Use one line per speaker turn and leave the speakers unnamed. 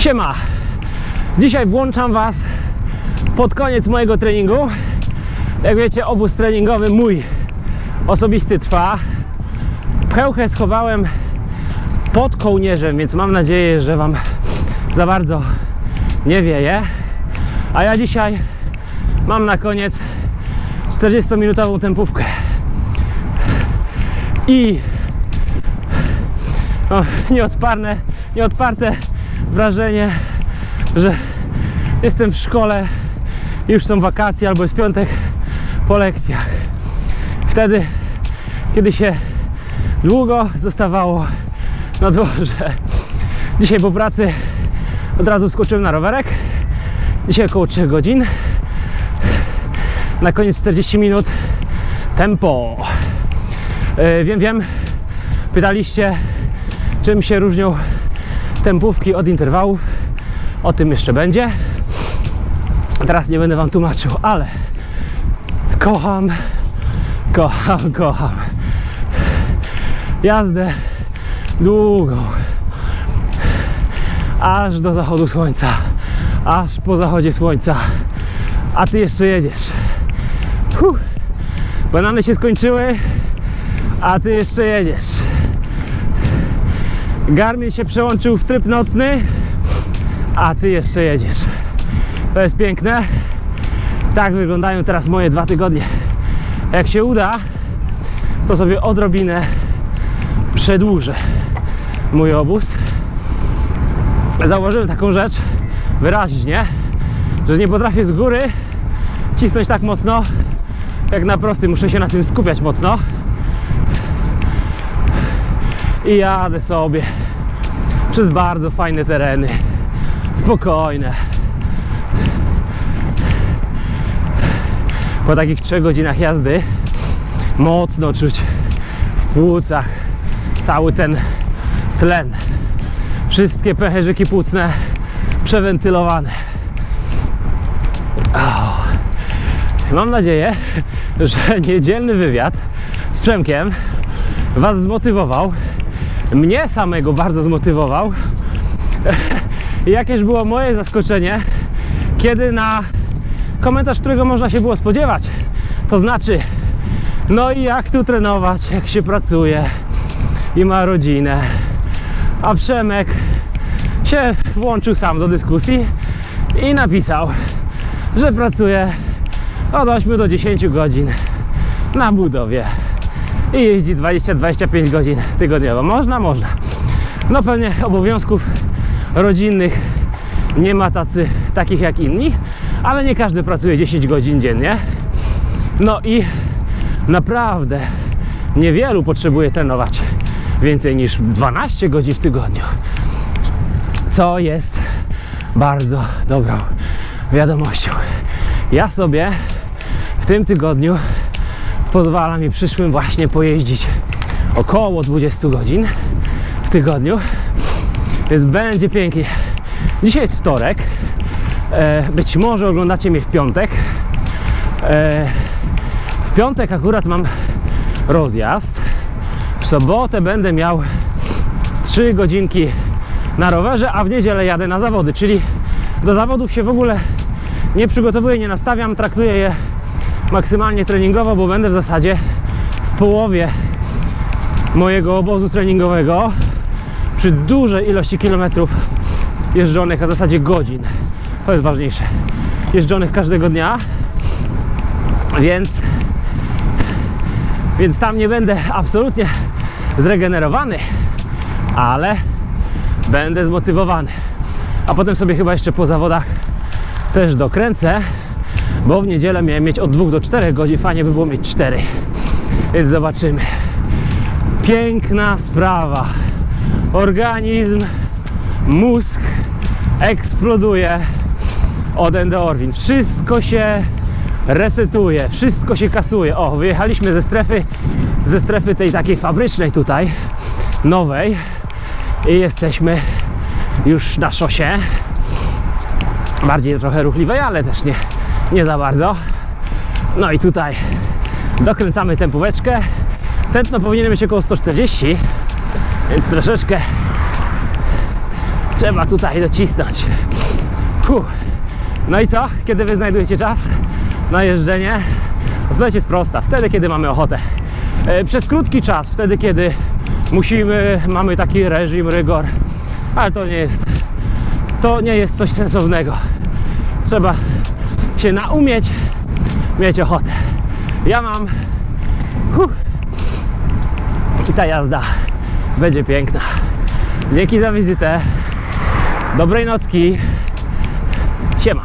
Siema! Dzisiaj włączam Was pod koniec mojego treningu. Jak wiecie, obóz treningowy mój osobisty trwa. Pchełkę schowałem pod kołnierzem, więc mam nadzieję, że Wam za bardzo nie wieje. A ja dzisiaj mam na koniec 40-minutową tempówkę. I no, nieodparne, nieodparte wrażenie, że jestem w szkole, już są wakacje albo jest piątek po lekcjach. Wtedy, kiedy się długo zostawało na dworze. Dzisiaj po pracy od razu wskoczyłem na rowerek. Dzisiaj około 3 godzin. Na koniec 40 minut tempo. Yy, wiem, wiem, pytaliście, czym się różnią tempówki od interwałów. O tym jeszcze będzie. Teraz nie będę Wam tłumaczył, ale kocham, kocham, kocham jazdę długą, aż do zachodu słońca, aż po zachodzie słońca, a Ty jeszcze jedziesz. Huh. Banany się skończyły, a Ty jeszcze jedziesz. Garmin się przełączył w tryb nocny, a Ty jeszcze jedziesz. To jest piękne. Tak wyglądają teraz moje dwa tygodnie. Jak się uda, to sobie odrobinę przedłużę mój obóz. Zauważyłem taką rzecz wyraźnie, że nie potrafię z góry cisnąć tak mocno, jak na prosty. Muszę się na tym skupiać mocno. I jadę sobie przez bardzo fajne tereny. Spokojne. Po takich 3 godzinach jazdy mocno czuć w płucach cały ten tlen. Wszystkie pęcherzyki płucne przewentylowane. O. Mam nadzieję, że niedzielny wywiad z Przemkiem Was zmotywował. Mnie samego bardzo zmotywował. Jakież było moje zaskoczenie, kiedy na komentarz, którego można się było spodziewać, to znaczy, no i jak tu trenować, jak się pracuje i ma rodzinę. A Przemek się włączył sam do dyskusji i napisał, że pracuje od 8 do 10 godzin na budowie i jeździ 20-25 godzin tygodniowo. Można, można. No pewnie obowiązków rodzinnych nie ma tacy, takich jak inni, ale nie każdy pracuje 10 godzin dziennie. No i naprawdę niewielu potrzebuje trenować więcej niż 12 godzin w tygodniu. Co jest bardzo dobrą wiadomością. Ja sobie w tym tygodniu pozwala mi przyszłym właśnie pojeździć około 20 godzin w tygodniu. Więc będzie pięknie. Dzisiaj jest wtorek. E, być może oglądacie mnie w piątek. E, w piątek akurat mam rozjazd. W sobotę będę miał 3 godzinki na rowerze, a w niedzielę jadę na zawody, czyli do zawodów się w ogóle nie przygotowuję, nie nastawiam, traktuję je maksymalnie treningowo, bo będę w zasadzie w połowie mojego obozu treningowego przy dużej ilości kilometrów jeżdżonych, a w zasadzie godzin. To jest ważniejsze. Jeżdżonych każdego dnia, więc więc tam nie będę absolutnie zregenerowany, ale będę zmotywowany. A potem sobie chyba jeszcze po zawodach też dokręcę, bo w niedzielę miałem mieć od 2 do 4 godzin, fajnie by było mieć 4. Więc zobaczymy. Piękna sprawa. Organizm, mózg eksploduje od endorfin. Wszystko się resetuje, wszystko się kasuje. O, wyjechaliśmy ze strefy, ze strefy tej takiej fabrycznej tutaj, nowej i jesteśmy już na szosie. Bardziej trochę ruchliwej, ale też nie, nie za bardzo. No i tutaj dokręcamy tempóweczkę. Tętno powinien być około 140, więc troszeczkę Trzeba tutaj docisnąć. Fuh. No i co? Kiedy wy znajdujecie czas na jeżdżenie? Odpowiedź jest prosta. Wtedy, kiedy mamy ochotę. E, Przez krótki czas, wtedy, kiedy musimy, mamy taki reżim, rygor. Ale to nie jest, to nie jest coś sensownego. Trzeba się naumieć, mieć ochotę. Ja mam. Huh. I ta jazda będzie piękna. Dzięki za wizytę. Dobrej nocki. Siema.